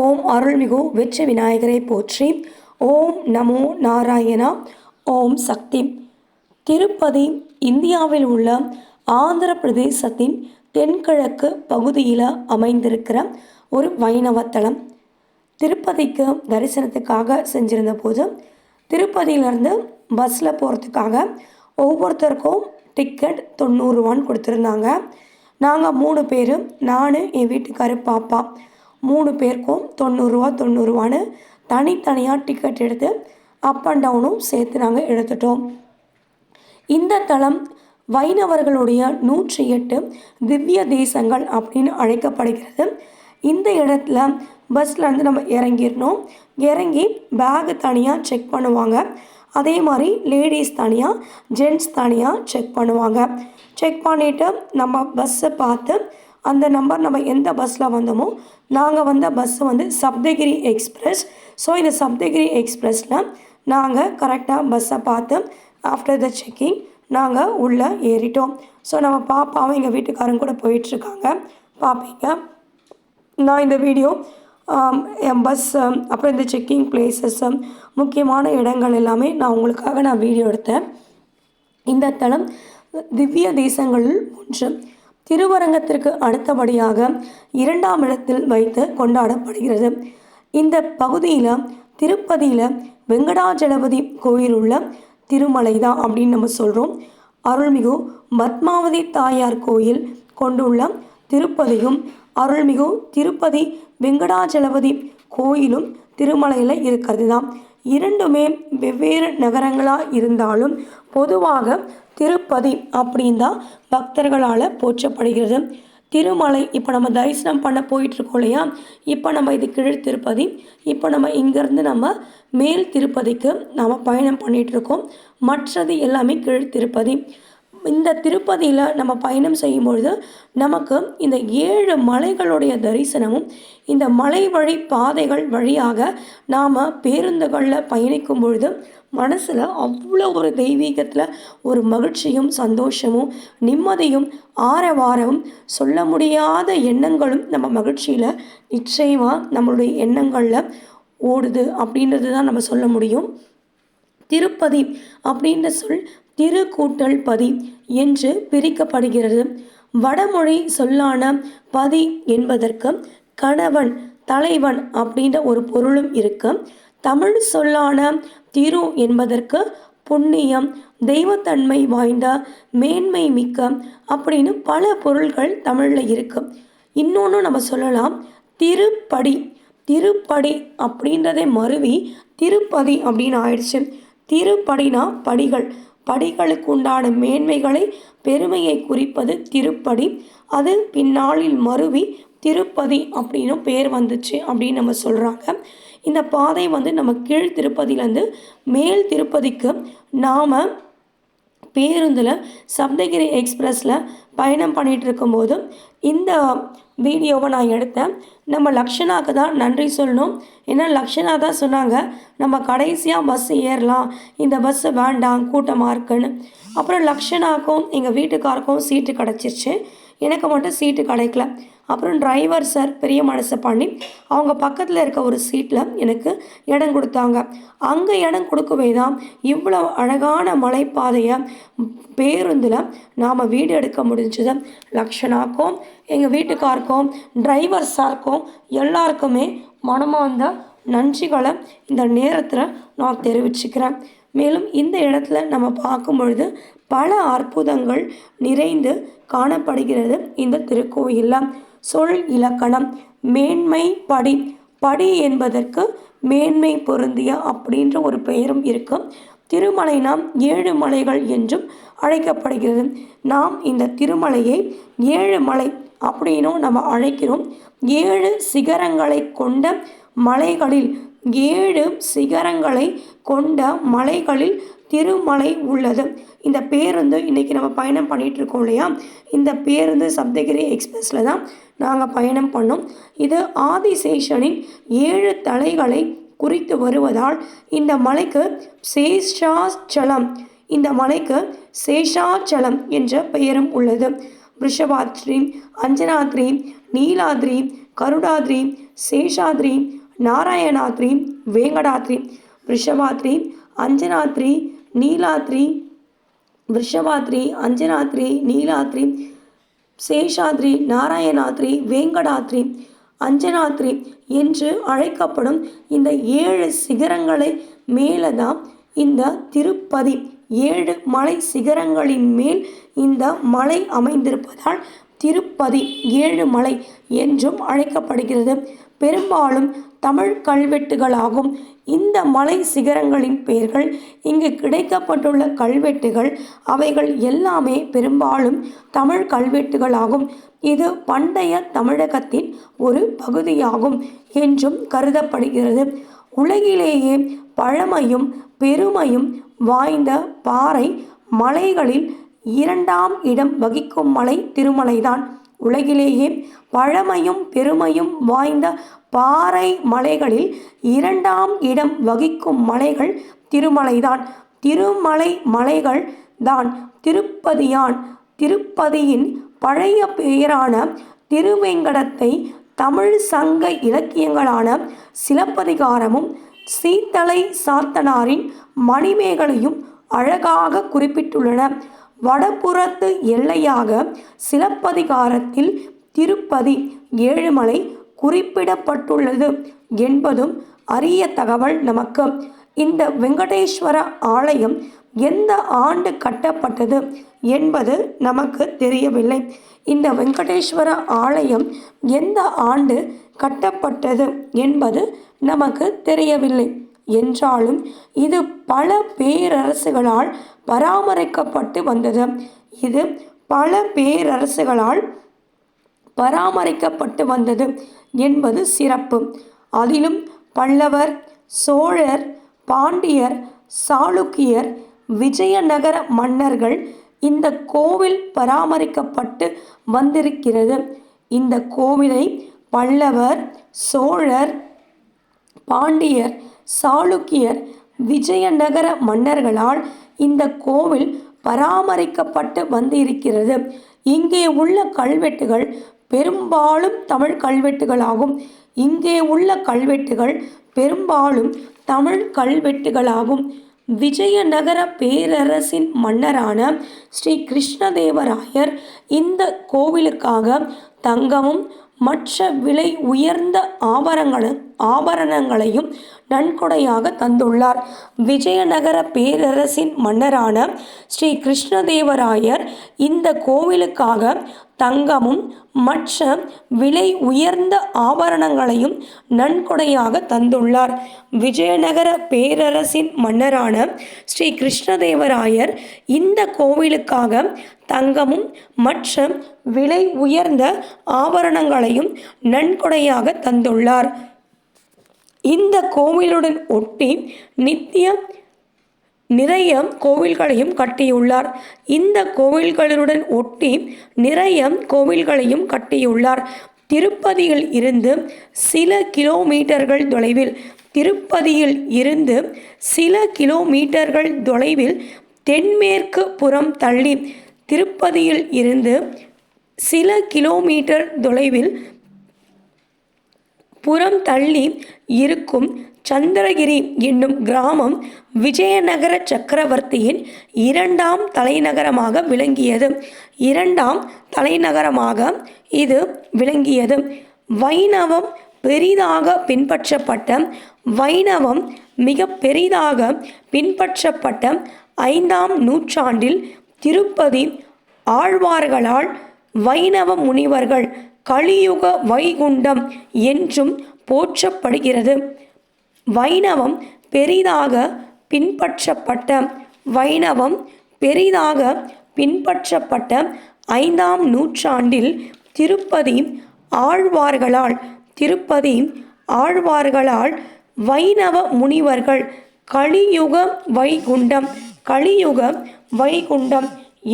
ஓம் அருள்மிகு வெற்றி விநாயகரை போற்றி. ஓம் நமோ நாராயணா ஓம் சக்தி. திருப்பதி இந்தியாவில் உள்ள ஆந்திர பிரதேசத்தின் தென்கிழக்கு பகுதியில் அமைந்திருக்கிற ஒரு வைணவ தலம். திருப்பதிக்கு தரிசனத்துக்காக செஞ்சிருந்த போது திருப்பதியிலேருந்து பஸ்ஸில் போகிறதுக்காக ஒவ்வொருத்தருக்கும் டிக்கெட் தொண்ணூறுவான்னு கொடுத்துருந்தாங்க. நாங்கள் மூணு பேர் நான் என் வீட்டுக்காரு பாப்பா. மூணு பேருக்கும் தொண்ணூறுரூவா தொண்ணூறுரூவான்னு தனித்தனியாக டிக்கெட் எடுத்து அப் அண்ட் டவுனும் சேர்த்து நாங்கள் எடுத்துட்டோம். இந்த தளம் வைணவர்களுடைய நூற்றி எட்டு திவ்ய தேசங்கள் அப்படின்னு அழைக்கப்படுகிறது. இந்த இடத்துல பஸ்ஸில் இருந்து நம்ம இறங்கிடணும். இறங்கி பேகு தனியாக செக் பண்ணுவாங்க. அதே மாதிரி லேடிஸ் தனியாக ஜென்ட்ஸ் தனியாக செக் பண்ணுவாங்க. செக் பண்ணிவிட்டு நம்ம பஸ்ஸை பார்த்து அந்த நம்பர் நம்ம எந்த பஸ்ஸில் வந்தோமோ நாங்கள் வந்த பஸ்ஸு வந்து சப்தகிரி எக்ஸ்பிரஸ் ஸோ இந்த சப்தகிரி எக்ஸ்பிரஸில் நாங்கள் கரெக்டாக பஸ்ஸை பார்த்து ஆஃப்டர் த செக்கிங் நாங்கள் உள்ளே ஏறிட்டோம். ஸோ நம்ம பாப்பாவும் எங்கள் வீட்டுக்காரங்க கூட போயிட்டுருக்காங்க. பார்ப்பீங்க நான் இந்த வீடியோ என் பஸ் அப்புறம் இந்த செக்கிங் பிளேசஸ் முக்கியமான இடங்கள் எல்லாமே நான் உங்களுக்காக நான் வீடியோ எடுத்தேன். இந்த தளம் திவ்ய தேசங்களில் ஒன்று. திருவரங்கத்திற்கு அடுத்தபடியாக இரண்டாம் இடத்தில் வைத்து கொண்டாடப்படுகிறது. இந்த பகுதியில் திருப்பதியில் வெங்கடாஜலபதி கோயில் உள்ள திருமலை தான் அப்படின்னு நம்ம சொல்கிறோம் அருள்மிகு பத்மாவதி தாயார் கோயில் கொண்டுள்ள திருப்பதியும் அருள்மிகு திருப்பதி வெங்கடாஜலபதி கோயிலும் திருமலையில் இருக்கிறது தான் இரண்டுமே வெவ்வேறு நகரங்களாக இருந்தாலும் பொதுவாக திருப்பதி அப்படின் தான் பக்தர்களால் போற்றப்படுகிறது. திருமலை இப்போ நம்ம தரிசனம் பண்ண போயிட்டுருக்கோம் இல்லையா? இப்போ நம்ம இது கீழ் திருப்பதி இப்போ நம்ம இங்கேருந்து நம்ம மேல் திருப்பதிக்கு நாம் பயணம் பண்ணிகிட்ருக்கோம் மற்றது எல்லாமே கீழ் திருப்பதி. இந்த திருப்பதியில் நம்ம பயணம் செய்யும்பொழுது நமக்கு இந்த ஏழு மலைகளுடைய தரிசனமும் இந்த மலை வழி பாதைகள் வழியாக நாம் பேருந்துகளில் பயணிக்கும் பொழுது மனசில் அவ்வளோ ஒரு தெய்வீகத்தில் ஒரு மகிழ்ச்சியும் சந்தோஷமும் நிம்மதியும் ஆரவாரமும் சொல்ல முடியாத எண்ணங்களும் நம்ம மகிழ்ச்சியில் நிச்சயமாக நம்மளுடைய எண்ணங்களில் ஓடுது அப்படின்றது தான் நம்ம சொல்ல முடியும். திருப்பதி அப்படின்ற சொல் திருக்கூட்டல் பதி என்று பிரிக்கப்படுகிறது. வடமொழி சொல்லான பதி என்பதற்கு கணவன் தலைவன் அப்படின்ற ஒரு பொருளும் இருக்கு. தமிழ் சொல்லான திரு என்பதற்கு புண்ணியம் தெய்வத்தன்மை வாய்ந்த மேன்மை மிக்க அப்படின்னு பல பொருள்கள் தமிழில் இருக்கு. இன்னொன்று நம்ம சொல்லலாம் திருப்படி. திருப்படி அப்படின்றதை மருவி திருப்பதி அப்படின்னு ஆயிடுச்சு. திருப்படினா படிகள். படிகளுக்கு உண்டான மேன்மைகளை பெருமையை குறிப்பது திருப்படி. அது பின்னாளில் மருவி திருப்பதி அப்படின்னு பேர் வந்துச்சு அப்படின்னு நம்ம சொல்கிறாங்க இந்த பாதை வந்து நம்ம கீழ் திருப்பதியிலேருந்து மேல் திருப்பதிக்கு நாம் பேருந்தில் சப்தகிரி எக்ஸ்பிரஸில் பயணம் பண்ணிகிட்டு இருக்கும்போது இந்த வீடியோவை நான் எடுத்தேன். நம்ம லக்ஷனாக்கு தான் நன்றி சொல்லணும். ஏன்னா லக்ஷனா தான் சொன்னாங்க நம்ம கடைசியாக பஸ் ஏறலாம். இந்த பஸ்ஸு வேண்டாம் கூட்டமாக இருக்குன்னு. அப்புறம் லக்ஷனாக்கும் எங்கள் வீட்டுக்காருக்கும் சீட்டு கிடச்சிருச்சு. எனக்கு மட்டும் சீட்டு கிடைக்கல. அப்புறம் டிரைவர் சார் பெரிய மனசை பண்ணி அவங்க பக்கத்தில் இருக்க ஒரு சீட்டில் எனக்கு இடம் கொடுத்தாங்க. அங்கே இடம் கொடுக்கவே தான் இவ்வளோ அழகான மலைப்பாதையை பேருந்தில் நாம் வீடு எடுக்க முடிஞ்சது. லக்ஷனாக்கும் எங்கள் வீட்டுக்காருக்கும் டிரைவர் சாருக்கும் எல்லாருக்குமே மனமார்ந்த நன்றிகளை இந்த நேரத்தில் நான் தெரிவிச்சுக்கிறேன். மேலும் இந்த இடத்துல நம்ம பார்க்கும் பொழுது பல அற்புதங்கள் நிறைந்து காணப்படுகிறது இந்த திருக்கோயிலில். சொல் இலக்கணம். மேன்மை படி. படி என்பதற்கு மேன்மை பொருந்திய அப்படின்ற ஒரு பெயரும் இருக்கும் திருமலை நாம் ஏழு மலைகள் என்றும் அழைக்கப்படுகிறது. நாம் இந்த திருமலையை ஏழு மலை அப்படின்னும் நம்ம அழைக்கிறோம். ஏழு சிகரங்களை கொண்ட மலைகளில் ஏழு சிகரங்களை கொண்ட மலைகளில் திருமலை உள்ளது. இந்த பேருந்து இன்றைக்கி நம்ம பயணம் பண்ணிகிட்டு இருக்கோம் இல்லையா? இந்த பேருந்து சப்தகிரி எக்ஸ்பிரஸில் தான் நாங்கள் பயணம் பண்ணோம். இது ஆதிசேஷனின் ஏழு தலைகளை குறித்து வருவதால் இந்த மலைக்கு சேஷாச்சலம் இந்த மலைக்கு சேஷாச்சலம் என்ற பெயரும் உள்ளது. ரிஷபாத்ரி அஞ்சனாத்ரி நீலாத்ரி கருடாத்ரி சேஷாத்ரி நாராயணாத்ரி வேங்கடாத்ரி ரிஷபாத்ரி அஞ்சனாத்ரி நீலாத்ரி விஷவாத்ரி அஞ்சனாத்ரி நீலாத்ரி சேஷாத்ரி நாராயணாத்ரி வேங்கடாத்ரி அஞ்சனாத்ரி என்று அழைக்கப்படும் இந்த ஏழு சிகரங்களை மேலே தான் இந்த திருப்பதி ஏழு மலை சிகரங்களின் மேல் இந்த மலை அமைந்திருப்பதால் திருப்பதி ஏழு மலை என்றும் அழைக்கப்படுகிறது. பெரும்பாலும் தமிழ் கல்வெட்டுகளாகும். இந்த மலை சிகரங்களின் பெயர்கள் இங்கு கிடைக்கப்பட்டுள்ள கல்வெட்டுகள் அவைகள் எல்லாமே பெரும்பாலும் தமிழ் கல்வெட்டுகளாகும். இது பண்டைய தமிழகத்தின் ஒரு பகுதியாகும் என்றும் கருதப்படுகிறது. உலகிலேயே பழமையும் பெருமையும் வாய்ந்த பாறை மலைகளில் இரண்டாம் இடம் வகிக்கும் மலை திருமலைதான். உலகிலேயே பழமையும் பெருமையும் வாய்ந்த பாறை மலைகளில் இரண்டாம் இடம் வகிக்கும் மலைகள் திருமலைதான். திருமலை மலைகள் தான் திருப்பதியான். திருப்பதியின் பழைய பெயரான திருவேங்கடத்தை தமிழ் சங்க இலக்கியங்களான சிலப்பதிகாரமும் சீத்தலை சாத்தனாரின் மணிமேகலையும் அழகாக குறிப்பிட்டுள்ளன. வடபுறத்து எல்லையாக சிலப்பதிகாரத்தில் திருப்பதி ஏழுமலை குறிப்பிடப்பட்டுள்ளது என்பதும் அரிய தகவல் நமக்கு. இந்த வெங்கடேஸ்வர ஆலயம் எந்த ஆண்டு கட்டப்பட்டது என்பது நமக்கு தெரியவில்லை. இந்த வெங்கடேஸ்வர ஆலயம் எந்த ஆண்டு கட்டப்பட்டது என்பது நமக்கு தெரியவில்லை. என்றாலும் இது பல பேரரசுகளால் பராமரிக்கப்பட்டு வந்தது. இது பல பேரரசுகளால் பராமரிக்கப்பட்டு வந்தது என்பது சிறப்பு. அதிலும் பல்லவர் சோழர் பாண்டியர் சாளுக்கியர் விஜயநகர மன்னர்கள் இந்த கோவில் பராமரிக்கப்பட்டு வந்திருக்கிறது. இந்த கோவிலை பல்லவர் சோழர் பாண்டியர் சாளுக்கியர் விஜயநகர மன்னர்களால் இந்த கோவில் பராமரிக்கப்பட்டு வந்திருக்கிறது. இங்கே உள்ள கல்வெட்டுகள் பெரும்பாலும் தமிழ் கல்வெட்டுகளாகும். இங்கே உள்ள கல்வெட்டுகள் பெரும்பாலும் தமிழ் கல்வெட்டுகளாகும். விஜயநகர பேரரசின் மன்னரான ஸ்ரீ கிருஷ்ணதேவராயர் இந்த கோவிலுக்காக தங்கமும் மற்ற விலை உயர்ந்த ஆபரணங்களும் ஆபரணங்களையும் நன்கொடையாக தந்துள்ளார். விஜயநகர பேரரசின் மன்னரான ஸ்ரீ கிருஷ்ணதேவராயர் இந்த கோவிலுக்காக தங்கமும் மற்ற விலை உயர்ந்த ஆபரணங்களையும் நன்கொடையாக தந்துள்ளார். விஜயநகர பேரரசின் மன்னரான ஸ்ரீ கிருஷ்ணதேவராயர் இந்த கோவிலுக்காக தங்கமும் மற்ற விலை உயர்ந்த ஆபரணங்களையும் நன்கொடையாக தந்துள்ளார். இந்த கோவிலுடன் ஒட்டி நித்திய நிறைய கோவில்களையும் கட்டியுள்ளார். இந்த கோவில்களுடன் ஒட்டி நிறைய கோவில்களையும் கட்டியுள்ளார். திருப்பதியில் இருந்து சில கிலோமீட்டர்கள் தொலைவில் திருப்பதியில் இருந்து சில கிலோமீட்டர்கள் தொலைவில் தென்மேற்கு புறம் தள்ளி திருப்பதியில் இருந்து சில கிலோமீட்டர் தொலைவில் புறம் தள்ளி இருக்கும் சந்திரகிரி என்னும் கிராமம் விஜயநகர சக்கரவர்த்தியின் இரண்டாம் தலைநகரமாக விளங்கியது. இரண்டாம் தலைநகரமாக இது விளங்கியது. வைணவம் பெரிதாக பின்பற்றப்பட்ட வைணவம் மிக பெரிதாக பின்பற்றப்பட்ட ஐந்தாம் நூற்றாண்டில் திருப்பதி ஆழ்வார்களால் வைணவ முனிவர்கள் கலியுக வைகுண்டம் என்றும் போற்றப்படுகிறது. வைணவம் பெரிதாக பின்பற்றப்பட்ட வைணவம் பெரிதாக பின்பற்றப்பட்ட ஐந்தாம் நூற்றாண்டில் திருப்பதி ஆழ்வார்களால் திருப்பதி ஆழ்வார்களால் வைணவ முனிவர்கள் கலியுக வைகுண்டம் கலியுக வைகுண்டம்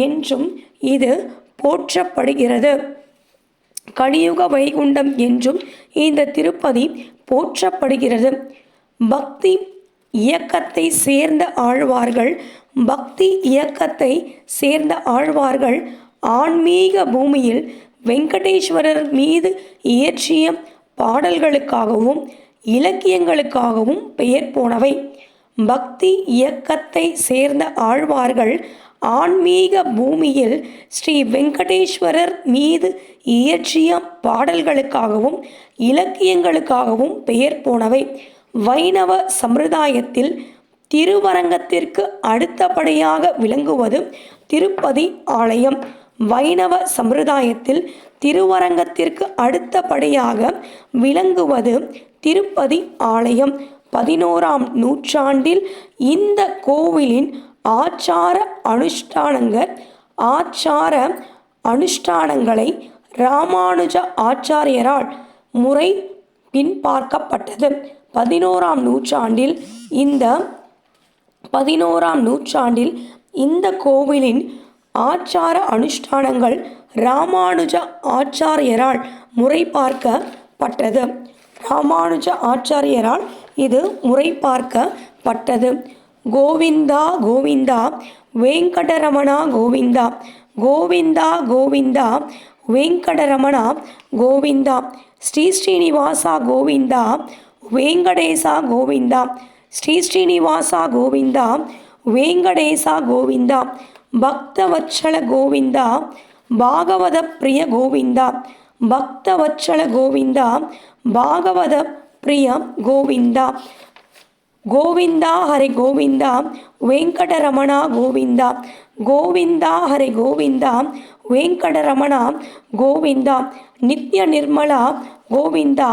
என்றும் இது போற்றப்படுகிறது. கலியுக வைகுண்டம் என்றும் இந்த திருப்பதி போற்றப்படுகிறது. பக்தி இயக்கத்தை சேர்ந்த ஆழ்வார்கள் பக்தி இயக்கத்தை சேர்ந்த ஆழ்வார்கள் ஆன்மீக பூமியில் வெங்கடேஸ்வரர் மீது இயற்றிய பாடல்களுக்காகவும் இலக்கியங்களுக்காகவும் பெயர் போனவை. பக்தி இயக்கத்தை சேர்ந்த ஆழ்வார்கள் ஆன்மீக பூமியில் ஸ்ரீ வெங்கடேஸ்வரர் மீது இயற்றிய பாடல்களுக்காகவும் இலக்கியங்களுக்காகவும் பெயர் போனவை. வைணவ சம்பிரதாயத்தில் திருவரங்கத்திற்கு அடுத்தபடியாக விளங்குவது திருப்பதி ஆலயம். வைணவ சம்பிரதாயத்தில் திருவரங்கத்திற்கு அடுத்தபடியாக விளங்குவது திருப்பதி ஆலயம். பதினோராம் நூற்றாண்டில் இந்த கோவிலின் ஆச்சார அனுஷ்டானங்கள் ஆச்சார அனுஷ்டானங்களை ராமானுஜ ஆச்சாரியரால் முறை பின்பார்க்கப்பட்டது. பதினோராம் நூற்றாண்டில் இந்த பதினோராம் நூற்றாண்டில் இந்த கோவிலின் ஆச்சார அனுஷ்டானங்கள் ராமானுஜ ஆச்சாரியரால் முறை பார்க்கப்பட்டது ராமானுஜ ஆச்சாரியரால் இது முறை பார்க்கப்பட்டது கோவிந்தா கோவிந்தா வெங்கடரமணா கோவிந்தா. கோவிந்தா கோவிந்தா வெங்கடரமணா கோவிந்தா. ஸ்ரீ ஸ்ரீனிவாசா கோவிந்தா. வெங்கடேசா கோவிந்தா. ஸ்ரீ ஸ்ரீனிவாசா கோவிந்தா. வெங்கடேசா கோவிந்தா. பக்தவச்சல கோவிந்தா. பாகவத பிரிய கோவிந்தா. பக்தவச்சல கோவிந்தா. பாகவத பிரிய கோவிந்தா. கோவிந்தா ஹரே கோவிந்தா வெங்கடரமணா கோவிந்தா கோவிந்தா ஹரே கோவிந்தா வெங்கடரமணா கோவிந்தா நித்ய நிர்மலா கோவிந்தா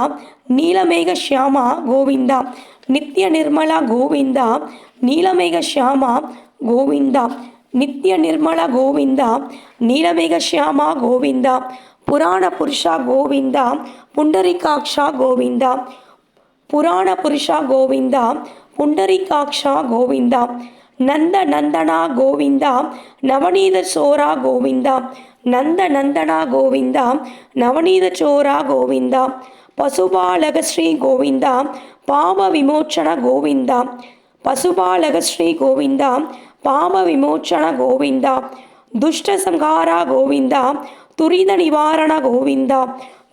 நீலமேக ஷியாமா கோவிந்தா நித்ய நிர்மலா கோவிந்தா நீலமேக ஷியாமா கோவிந்தா நித்ய நிர்மலா கோவிந்தா நீலமேக ஷியாமா கோவிந்தா புராண புருஷா கோவிந்தா புண்டரிகாக்ஷா கோவிந்தா புராண புருஷா கோவிந்தா புண்டரிகாக்ஷா கோவிந்தா நந்த நந்தனா கோவிந்தா நவநீத சோரா கோவிந்தா நந்த நந்தனா கோவிந்தா நவநீத சோரா கோவிந்தா பசுபாலக ஸ்ரீ கோவிந்தா பாப விமோச்சன கோவிந்தா பசுபாலக ஸ்ரீ கோவிந்தா பாப விமோச்சன கோவிந்தா துஷ்ட சங்காரா கோவிந்தா துரித நிவாரண கோவிந்தா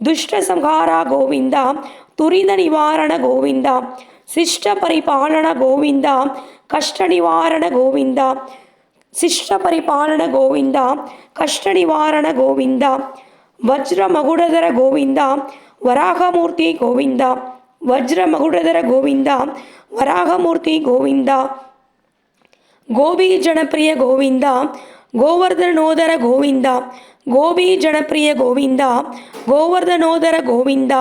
துஷ்ட சங்காரா கோவிந்தா துரித நிவாரண கோவிந்தா சிஷ்ட பரிபாலன கோவிந்தா கஷ்ட நிவாரண கோவிந்தா சிஷ்ட பரிபாலன கோவிந்தா கஷ்ட நிவாரண கோவிந்தா வஜ்ர மகுடதர கோவிந்தா வராகமூர்த்தி கோவிந்தா வஜ்ர மகுடதர கோவிந்தா வராகமூர்த்தி கோவிந்தா ಗೋಬಿ ಜನಪ್ರಿಯ ಗೋವಿಂದ ಗೋವರ್ಧನೋದರ ಗೋವಿಂದ ಗೋಬಿ ಜನಪ್ರಿಯ ಗೋವಿಂದ ಗೋವರ್ಧನೋದರ ಗೋವಿಂದ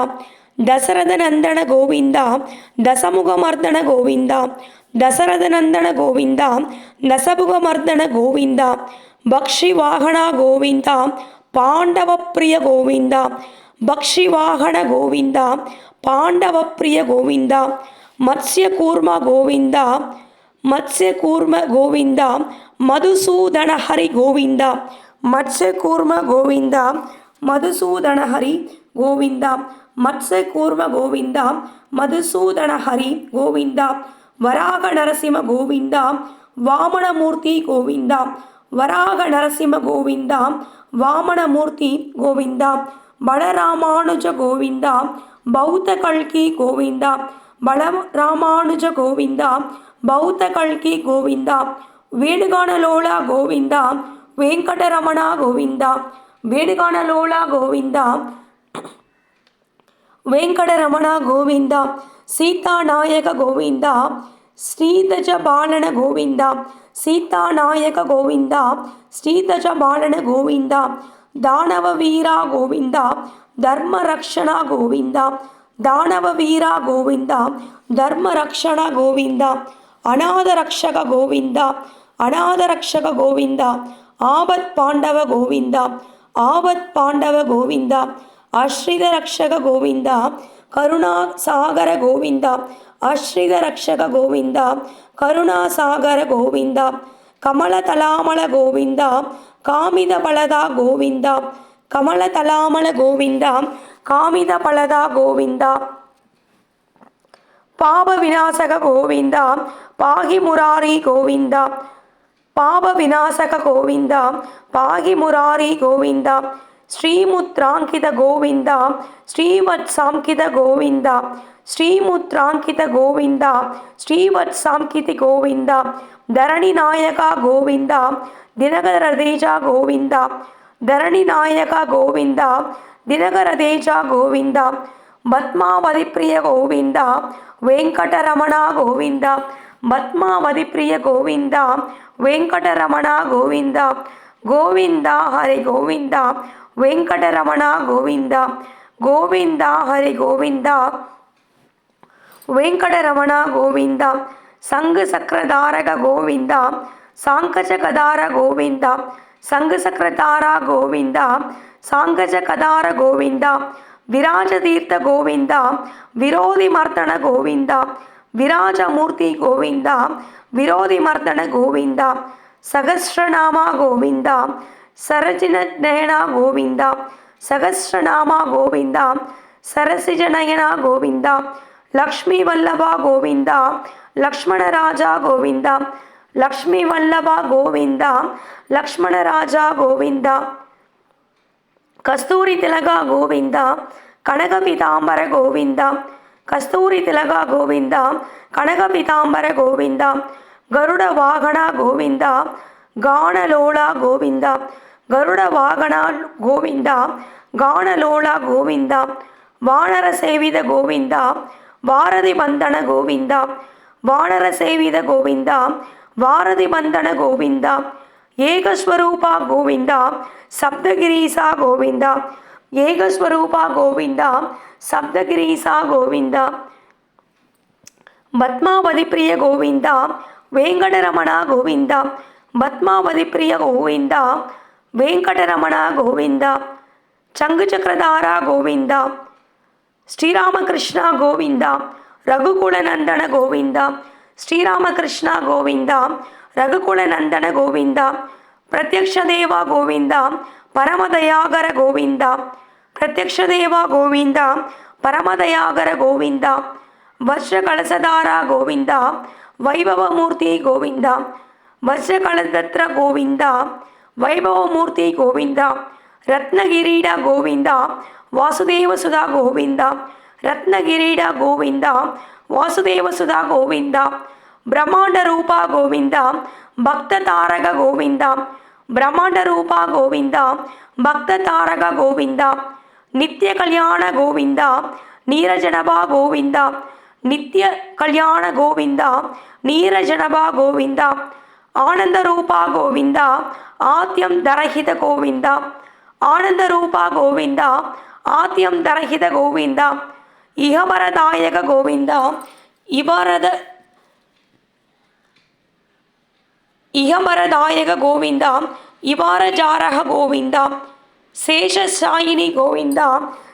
ದಸರದ ನಂದನ ಗೋವಿಂದ ದಸಮುಖಮರ್ದನ ಗೋವಿಂದ ದಸರದ ನಂದನ ಗೋವಿಂದ ದಸಮುಖಮರ್ದನ ಗೋವಿಂದ ಭಕ್ಷಿವಾಹನ ಗೋವಿಂದ ಪಾಂಡವ ಪ್ರಿಯ ಗೋವಿಂದ ಭಕ್ಷಿವಾಹನ ಗೋವಿಂದ ಪಾಂಡವ ಪ್ರಿಯ ಗೋವಿಂದ ಮತ್ಸ್ಯಕೂರ್ಮ ಗೋವಿಂದ ಮತ್ಸ್ಯಕೂರ್ಮ ಗೋವಿಂದ ಮಧುಸೂದನ ಹರಿ ಗೋವಿಂದ ಮತ್ಸ್ಯಕೂರ್ಮ ಗೋವಿಂದ ಮಧುಸೂದನ ಹರಿ கோவிந்தா. மத்ச கூர்ம கோவிந்தா. மதுசூதன ஹரி கோவிந்தா. வராக நரசிம்ம கோவிந்தா. வாமணமூர்த்தி கோவிந்தா. வராக நரசிம்ம கோவிந்தா. வாமணமூர்த்தி கோவிந்தா. பலராமானுஜ கோவிந்தா. பௌத்த கல்கி கோவிந்தா. பலராமானுஜ கோவிந்தா. பௌத்த கல்கி கோவிந்தா. வேணுகானலோலா கோவிந்தா. வெங்கடரமணா கோவிந்தா. வேணுகானலோலா கோவிந்தா. வெங்கடரமணா கோவிந்தா சீதாநாயக கோவிந்தா ஸ்ரீதஜ பாலன கோவிந்தா சீதாநாயக கோவிந்தா ஸ்ரீதஜ பாலன கோவிந்தா தானவ வீரா கோவிந்தா தர்ம ரக்ஷணா கோவிந்தா தானவ வீரா கோவிந்தா தர்ம ரக்ஷணா கோவிந்தா அநாத ரக்ஷக கோவிந்தா அநாத ரக்ஷக கோவிந்தா ஆபத் பாண்டவ கோவிந்தா ஆபத் பாண்டவ கோவிந்தா ಆಶ್ರಿತ ರಕ್ಷಕ ಗೋವಿಂದ ಕರುಣಾಸಾಗರ ಗೋವಿಂದ ಆಶ್ರಿತ ರಕ್ಷಕ ಗೋವಿಂದ ಕರುಣಾಸಾಗರ ಗೋವಿಂದ ಕಮಲ ತಲಾಮಲ ಗೋವಿಂದ ಕಾಮಿದ ಫಲದ ಗೋವಿಂದ ಕಮಲ ತಲಾಮಲ ಗೋವಿಂದ ಕಾಮಿದ ಫಲದ ಗೋವಿಂದ ಪಾಪ ವಿನಾಶಕ ಗೋವಿಂದ ಪಾಹಿ ಮುರಾರಿ ಗೋವಿಂದ ಪಾಪ ವಿನಾಶಕ ಗೋವಿಂದ ಪಾಹಿ ಮುರಾರಿ ಗೋವಿಂದ ஸ்ரீமுத்ராங்கித கோவிந்தா ஸ்ரீவத் சாங்கித கோவிந்தா ஸ்ரீமுத்ராங்கித கோவிந்தா ஸ்ரீவத் சாங்கிதி கோவிந்தா தரணி நாயகா கோவிந்தா தினகர தேஜா கோவிந்தா தரணி நாயகா கோவிந்தா தினகர தேஜா கோவிந்தா பத்மாவதி பிரிய கோவிந்தா வெங்கடரமணா கோவிந்தா பத்மாவதி பிரிய கோவிந்தா வெங்கடரமணா கோவிந்தா கோவிந்தா ஹரே கோவிந்தா. வெங்கடரமணா கோவிந்தா. கோவிந்தா ஹரே கோவிந்தா. வெங்கடரமணா கோவிந்தா. சங்கு சக்கரதாரக கோவிந்தா. சாங்கஜகதார கோவிந்தா. சங்கு சக்கரதாரா கோவிந்தா. சாங்கஜகதார கோவிந்தா. விராஜ தீர்த்த கோவிந்தா. விரோதி மர்த்தன கோவிந்தா. விராஜமூர்த்தி கோவிந்தா. விரோதி மர்த்தன கோவிந்தா. சகசிரநாமா கோவிந்தா சரஜின நயனா கோவிந்தா சகசிரநாமா கோவிந்தா சரசிஜநயனா கோவிந்தா லக்ஷ்மி வல்லபா கோவிந்தா லக்ஷ்மணராஜா கோவிந்தா லக்ஷ்மி வல்லபா கோவிந்தா லக்ஷ்மணராஜா கோவிந்தா கஸ்தூரி திலகா கோவிந்தா கனகபிதாம்பர கோவிந்தா கஸ்தூரி திலகா கோவிந்தா கனகபிதாம்பர கோவிந்தா கருட வாகனா கோவிந்தா கானலோலா கோவிந்தா கருட வாகனா கோவிந்தா கானலோலா கோவிந்தா வானர சேவித கோவிந்தா வாரதி பந்தன கோவிந்தா வானர சேவித கோவிந்தா வாரதி பந்தன கோவிந்தா ஏகஸ்வரூபா கோவிந்தா சப்தகிரீசா கோவிந்தா ஏகஸ்வரூபா கோவிந்தா சப்தகிரீசா கோவிந்தா பத்மாவதி பிரிய கோவிந்தா ವೆಂಕಟರಮಣ ಗೋವಿಂದ ಪದ್ಮಾವತಿ ಪ್ರಿಯ ಗೋವಿಂದ ವೆಂಕಟರಮಣ ಗೋವಿಂದ ಚಂಗುಚಕ್ರಧಾರ ಗೋವಿಂದ ಶ್ರೀರಾಮಕೃಷ್ಣ ಗೋವಿಂದ ರಘುಕುಳನಂದನ ಗೋವಿಂದ ಶ್ರೀರಾಮಕೃಷ್ಣ ಗೋವಿಂದ ರಘುಕುಳನಂದನ ಗೋವಿಂದ ಪ್ರತ್ಯಕ್ಷ ದೇವ ಗೋವಿಂದ ಪರಮದಯಾಗರ ಗೋವಿಂದ ಪ್ರತ್ಯಕ್ಷ ದೇವ ಗೋವಿಂದ ಪರಮದಯಾಗರ ಗೋವಿಂದ ವರ್ಷ ಕಳಸದಾರ ಗೋವಿಂದ ವೈಭವಮೂರ್ತಿ ಗೋವಿಂದ ವರ್ಷಕಳದತ್ರ ಗೋವಿಂದ ವೈಭವಮೂರ್ತಿ ಗೋವಿಂದ ರತ್ನಗಿರೀಡ ಗೋವಿಂದ ವಾಸುದೇವ ಸುಧಾ ಗೋವಿಂದ ರತ್ನಗಿರೀಡ ಗೋವಿಂದ ವಾಸುದೇವ ಸುಧಾ ಗೋವಿಂದ ಬ್ರಹ್ಮಾಂಡ ರೂಪ ಗೋವಿಂದ ಭಕ್ತ ತಾರಕ ಗೋವಿಂದ ಬ್ರಹ್ಮಾಂಡ ರೂಪ ಗೋವಿಂದ ಭಕ್ತ ತಾರಕ ಗೋವಿಂದ ನಿತ್ಯ ಕಲ್ಯಾಣ ಗೋವಿಂದ ನೀರಜನಭ ಗೋವಿಂದ நித்திய கல்யாண கோவிந்தா நீரஜனபா கோவிந்தா ஆனந்த ரூபா கோவிந்தா ஆத்தியம் தரஹித கோவிந்தா ஆனந்த ரூபா கோவிந்தா ஆத்தியம் தரஹித கோவிந்தா இகமரதாயக கோவிந்தா இவரத இகமரதாயக கோவிந்தா இவாரஜாரக கோவிந்தா சேஷசாயினி கோவிந்தா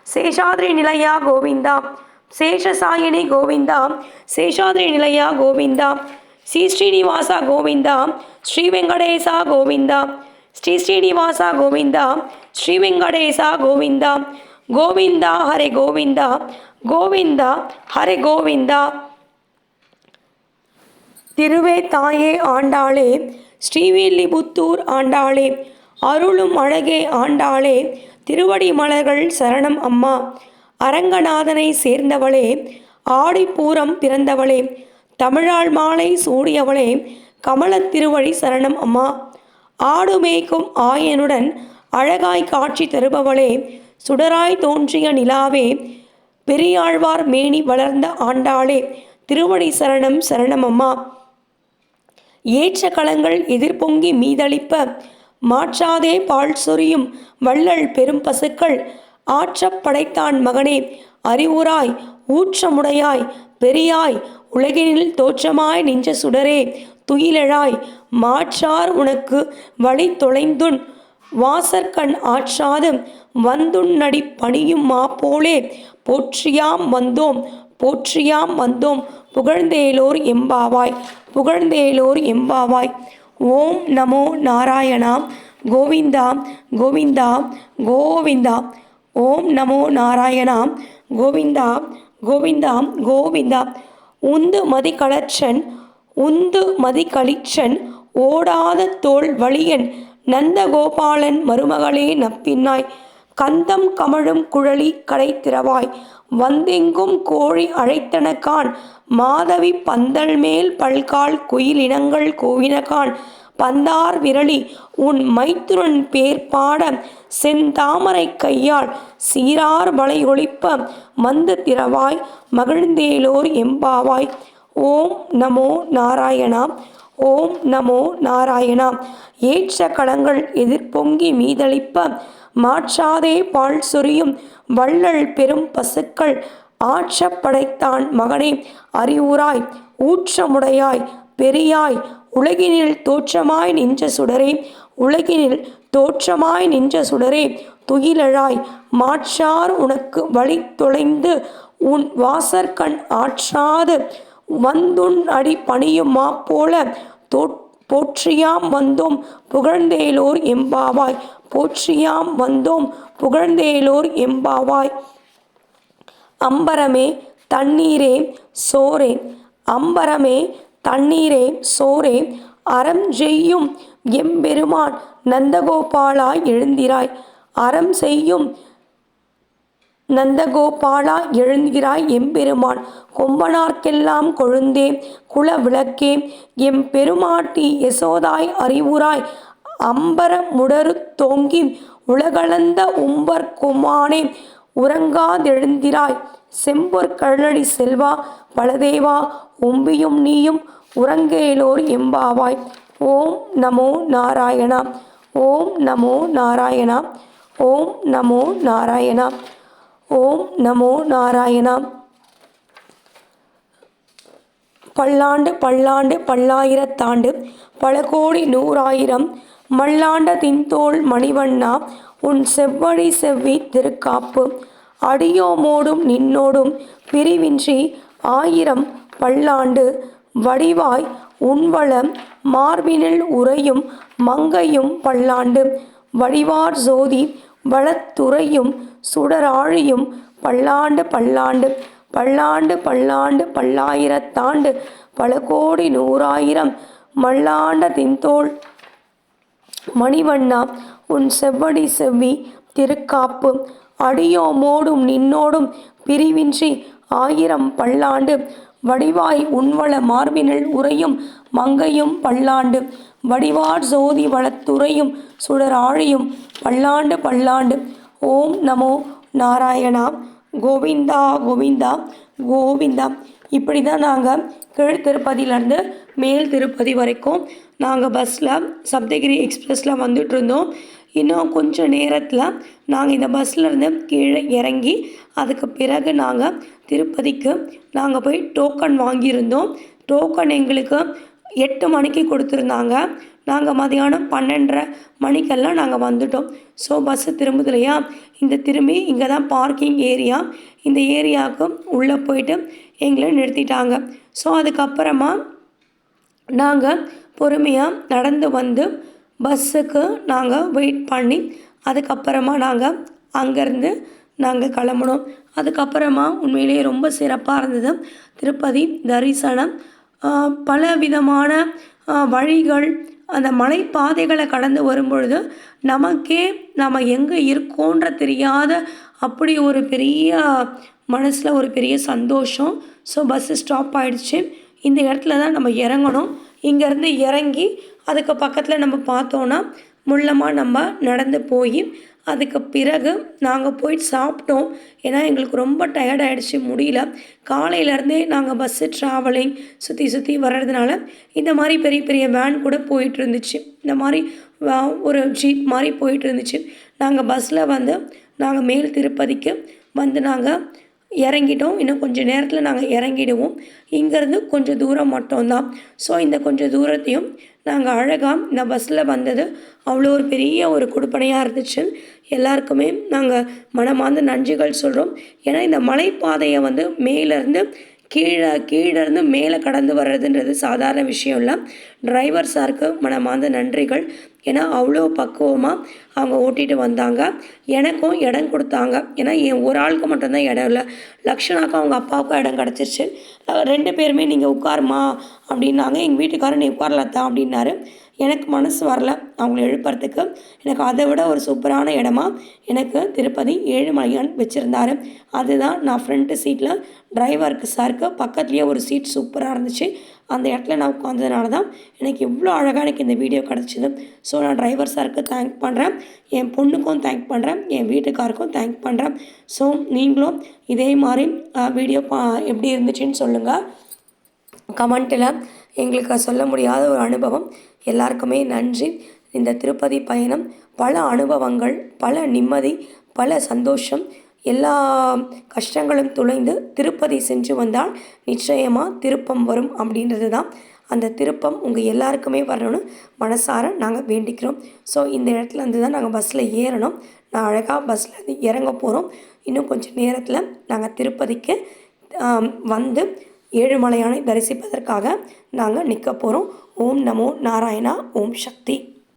சேஷாதிரி நிலையா கோவிந்தா சேஷசாயினி கோவிந்தா சேஷாதிரி நிலையா கோவிந்தா ஸ்ரீ ஸ்ரீனிவாசா கோவிந்தா ஸ்ரீ வெங்கடேசா கோவிந்தா ஸ்ரீ ஸ்ரீனிவாசா கோவிந்தா ஸ்ரீ வெங்கடேசா கோவிந்தா கோவிந்தா ஹரே கோவிந்தா கோவிந்தா ஹரே கோவிந்தா. திருவே தாயே ஆண்டாளே ஸ்ரீவில்லிபுத்தூர் ஆண்டாளே அருளும் அழகே ஆண்டாளே திருவடி மலர்கள் சரணம் அம்மா. அரங்கநாதனை சேர்ந்தவளே ஆடிப்பூரம் பிறந்தவளே தமிழாள் மாலை சூடியவளே கமலத் திருவழி சரணம் அம்மா. ஆடு மேய்க்கும் ஆயனுடன் அழகாய் காட்சி தருபவளே சுடராய் தோன்றிய நிலாவே பெரியாழ்வார் மேனி வளர்ந்த ஆண்டாளே திருவடி சரணம் சரணம் அம்மா. ஏற்ற களங்கள் எதிர்பொங்கி மீதளிப்ப மாற்றாதே பால் சொரியும் வள்ளல் பெரும் பசுக்கள் ஆற்றப் படைத்தான் மகனே. அறிவுராய் ஊற்றமுடையாய் பெரியாய் உலகினில் தோற்றமாய் நின்ற சுடரே துயிலழாய் மாற்றார் உனக்கு வழி தொலைந்துன் வாசற்கண் ஆற்றாது வந்துண்ணடி பணியும் மாப்போலே போலே. போற்றியாம் வந்தோம் போற்றியாம் வந்தோம் புகழ்ந்தேலோர் எம்பாவாய் புகழ்ந்தேலோர் எம்பாவாய். ஓம் நமோ நாராயணா கோவிந்தா கோவிந்தா கோவிந்தா ஓம் நமோ நாராயணா கோவிந்தா கோவிந்தா கோவிந்தா. உந்து மதி மதிகளற்றன் உந்து மதி களிச்சன் ஓடாத தோள் வழியன் நந்தகோபாலன் மருமகளே நப்பின்னாய். கந்தம் கமழும் குழலி கடை திறவாய் வந்தெங்கும் கோழி அழைத்தனக்கான் மாதவி பந்தல் மேல் பல்கால் குயிலினங்கள் கோவினகான். பந்தார் விரலி உன் மைத்துரன் பேர் பாட செந்தாமரை கையால் சீரார் வளை ஒழிப்ப மந்து திறவாய் மகிழ்ந்தேலோர் எம்பாவாய். ஓம் நமோ நாராயணா ஓம் நமோ நாராயணா ஏற்ற களங்கள் எதிர்பொங்கி மீதளிப்ப மாற்றாதே பால் சொரியும் வள்ளல் பெரும் பசுக்கள் ஆற்றப் படைத்தான் மகனே அறிவுராய் ஊற்றமுடையாய் பெரியாய் உலகினில் தோற்றமாய் நின்ற சுடரே உலகினில் தோற்றமாய் நின்ற சுடரே துயிலழாய் மாற்றார் உனக்கு வழி தொலைந்து உன் வாசற்கண் ஆற்றாது வந்துன் அடி பணியுமா போல தோ போற்றியாம் வந்தோம் புகழ்ந்தேலோர் எம்பாவாய் போற்றியாம் வந்தோம் புகழ்ந்தேலோர் எம்பாவாய். அம்பரமே தண்ணீரே சோரே அம்பரமே தண்ணீரே சோரே அறம் செய்யும் எம்பெருமான் நந்தகோபாலாய் எழுந்திராய். அறம் செய்யும் நந்தகோபாலா எழுந்திராய் எம்பெருமான். கொம்பனார்க்கெல்லாம் கொழுந்தே குல விளக்கே எம் பெருமாட்டி யசோதாய் அறிவுராய் அம்பர முடரு தோங்கி உலகளந்த உம்பர் குமானே உறங்காதெழுந்திராய். செம்பொற் கழலடி செல்வா பலதேவா உம்பியும் நீயும் உறங்கேலோர் எம்பாவாய். ஓம் நமோ நாராயணா. ஓம் நமோ நாராயணா. ஓம் நமோ நாராயணா. ஓம் நமோ நாராயணா. பல்லாண்டு பல்லாண்டு பல்லாயிரத்தாண்டு பல கோடி நூறாயிரம் மல்லாண்ட தின்தோள் மணிவண்ணா உன் செவ்வழி செவ்வி திருக்காப்பு. அடியோமோடும் நின்னோடும் பிரிவின்றி ஆயிரம் பல்லாண்டு வடிவாய் உன்வளம் மார்பினில் உறையும் மங்கையும் பல்லாண்டு வடிவார் ஜோதி வளத்துறையும் சுடராழியும் பல்லாண்டு பல்லாண்டு பல்லாண்டு பல்லாண்டு பல்லாயிரத்தாண்டு பல கோடி நூறாயிரம் மல்லாண்ட தின்தோள் மணிவண்ணா உன் செவ்வடி செவ்வி திருக்காப்பு அடியோமோடும் நின்னோடும் பிரிவின்றி ஆயிரம் பல்லாண்டு வடிவாய் உன்வள மார்பினில் உறையும் மங்கையும் பல்லாண்டு. வடிவார் ஜோதி வளத்துறையும் சுடராழியும் பல்லாண்டு பல்லாண்டு. ஓம் நமோ நாராயணா. கோவிந்தா கோவிந்தா கோவிந்தா. இப்படி தான் நாங்கள் கீழ் திருப்பதியிலேருந்து மேல் திருப்பதி வரைக்கும் நாங்கள் பஸ்ஸில் சப்தகிரி எக்ஸ்பிரஸில் வந்துட்டு இருந்தோம். இன்னும் கொஞ்சம் நேரத்தில் நாங்கள் இந்த பஸ்ஸில் இருந்து கீழே இறங்கி அதுக்கு பிறகு நாங்கள் திருப்பதிக்கு நாங்கள் போய் டோக்கன் வாங்கியிருந்தோம். டோக்கன் எங்களுக்கு எட்டு மணிக்கு கொடுத்துருந்தாங்க. நாங்கள் மதியானம் பன்னெண்டரை மணிக்கெல்லாம் நாங்கள் வந்துட்டோம். ஸோ பஸ்ஸு திரும்புது இல்லையா இந்த திரும்பி இங்கே தான் பார்க்கிங் ஏரியா இந்த ஏரியாவுக்கு உள்ளே போயிட்டு எங்களை நிறுத்திட்டாங்க. ஸோ அதுக்கப்புறமா நாங்கள் பொறுமையாக நடந்து வந்து பஸ்ஸுக்கு நாங்கள் வெயிட் பண்ணி அதுக்கப்புறமா நாங்கள் அங்கேருந்து நாங்கள் கிளம்புனோம். அதுக்கப்புறமா உண்மையிலேயே ரொம்ப சிறப்பாக இருந்தது. திருப்பதி தரிசனம். பல விதமான வழிகள் அந்த மலைப்பாதைகளை கடந்து வரும்பொழுது நமக்கே நம்ம எங்கே இருக்கோன்ற தெரியாத அப்படி ஒரு பெரிய மனசில் ஒரு பெரிய சந்தோஷம். ஸோ பஸ்ஸு ஸ்டாப் ஆகிடுச்சு இந்த இடத்துல தான் நம்ம இறங்கணும். இங்கேருந்து இறங்கி அதுக்கு பக்கத்தில் நம்ம பார்த்தோன்னா முள்ளமாக நம்ம நடந்து போய் அதுக்கு பிறகு நாங்கள் போய் சாப்பிட்டோம். ஏன்னா எங்களுக்கு ரொம்ப டயர்ட் ஆகிடுச்சு முடியல. காலையிலேருந்தே நாங்கள் பஸ்ஸு ட்ராவலிங் சுற்றி சுற்றி வர்றதுனால இந்த மாதிரி பெரிய பெரிய வேன் கூட போயிட்டு இருந்துச்சு இந்த மாதிரி வா- ஒரு ஜீப் மாதிரி போயிட்டு இருந்துச்சு நாங்கள் பஸ்ஸில் வந்து நாங்கள் மேல் திருப்பதிக்கு வந்து நாங்கள் இறங்கிட்டோம். இன்னும் கொஞ்சம் நேரத்தில் நாங்கள் இறங்கிடுவோம். இங்கேருந்து கொஞ்சம் தூரம் மட்டும்தான். ஸோ இந்த கொஞ்சம் தூரத்தையும் நாங்கள் அழகாக இந்த பஸ்ஸில் வந்தது அவ்வளோ ஒரு பெரிய ஒரு கொடுப்பனையாக இருந்துச்சு. எல்லாருக்குமே நாங்கள் மனமார்ந்த நன்றிகள் சொல்கிறோம் ஏன்னா இந்த மலைப்பாதையை வந்து மேலேருந்து கீழே கீழே இருந்து மேலே கடந்து வர்றதுன்றது சாதாரண விஷயம் இல்லை டிரைவர் சாருக்கு மனமார்ந்த நன்றிகள். ஏன்னா அவ்வளோ பக்குவமாக அவங்க ஓட்டிகிட்டு வந்தாங்க. எனக்கும் இடம் கொடுத்தாங்க. ஏன்னா என் ஒரு ஆளுக்கு மட்டும்தான் இடம் இல்லை. லக்ஷனாக்கும் அவங்க அப்பாவுக்கும் இடம் கிடச்சிருச்சு. ரெண்டு பேருமே நீங்கள் உட்காருமா அப்படின்னாங்க. எங்கள் வீட்டுக்காரர் நீ உட்காரலத்தான் அப்படின்னாரு. எனக்கு மனசு வரல அவங்கள எழுப்புறதுக்கு. எனக்கு அதை விட ஒரு சூப்பரான இடமா எனக்கு திருப்பதி ஏழுமலையான் வச்சுருந்தாரு. அதுதான் நான் ஃப்ரண்ட்டு சீட்டில் டிரைவருக்கு சாருக்கு பக்கத்துலேயே ஒரு சீட் சூப்பராக இருந்துச்சு. அந்த இடத்துல நான் உட்காந்ததுனால தான் எனக்கு இவ்வளோ அழகாக எனக்கு இந்த வீடியோ கிடச்சிது. ஸோ நான் டிரைவர் சாருக்கு தேங்க் பண்ணுறேன் என் பொண்ணுக்கும் தேங்க் பண்ணுறேன் என் வீட்டுக்காருக்கும் தேங்க் பண்ணுறேன் ஸோ நீங்களும் இதே மாதிரி வீடியோ பா எப்படி இருந்துச்சுன்னு சொல்லுங்கள் கமெண்ட்டில் எங்களுக்கு சொல்ல முடியாத ஒரு அனுபவம். எல்லாருக்குமே நன்றி. இந்த திருப்பதி பயணம் பல அனுபவங்கள் பல நிம்மதி பல சந்தோஷம். எல்லா கஷ்டங்களும் துளைந்து திருப்பதி சென்று வந்தால் நிச்சயமாக திருப்பம் வரும் அப்படின்றது தான் அந்த திருப்பம் உங்கள் எல்லாருக்குமே வரணும்னு மனசார நாங்கள் வேண்டிக்கிறோம். ஸோ இந்த இடத்துல இருந்து தான் நாங்கள் பஸ்ஸில் ஏறணும். நான் அழகாக பஸ்ஸில் இருந்து இறங்க போகிறோம் இன்னும் கொஞ்சம் நேரத்தில் நாங்கள் திருப்பதிக்கு வந்து ஏழுமலையானை தரிசிப்பதற்காக நாங்கள் நிற்க போகிறோம் ஓம் நமோ நாராயணா ஓம் சக்தி.